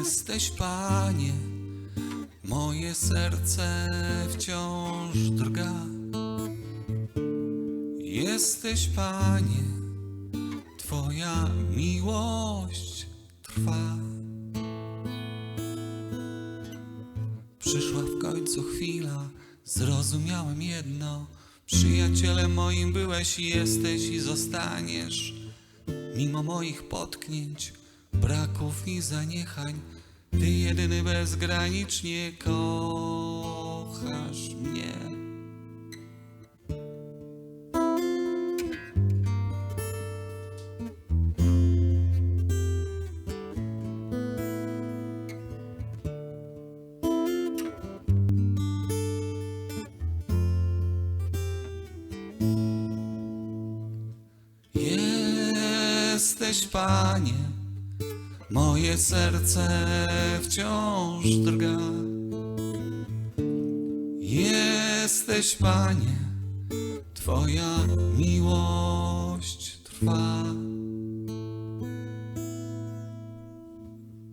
Jesteś, Panie, moje serce wciąż drga. Jesteś, Panie, Twoja miłość trwa. Przyszła w końcu chwila, zrozumiałem jedno. Przyjacielem moim byłeś jesteś i zostaniesz. Mimo moich potknięć, braków i zaniechań, Ty jedyny bezgranicznie kochasz mnie. Jesteś, Panie, moje serce wciąż drga. Jesteś, Panie, Twoja miłość trwa.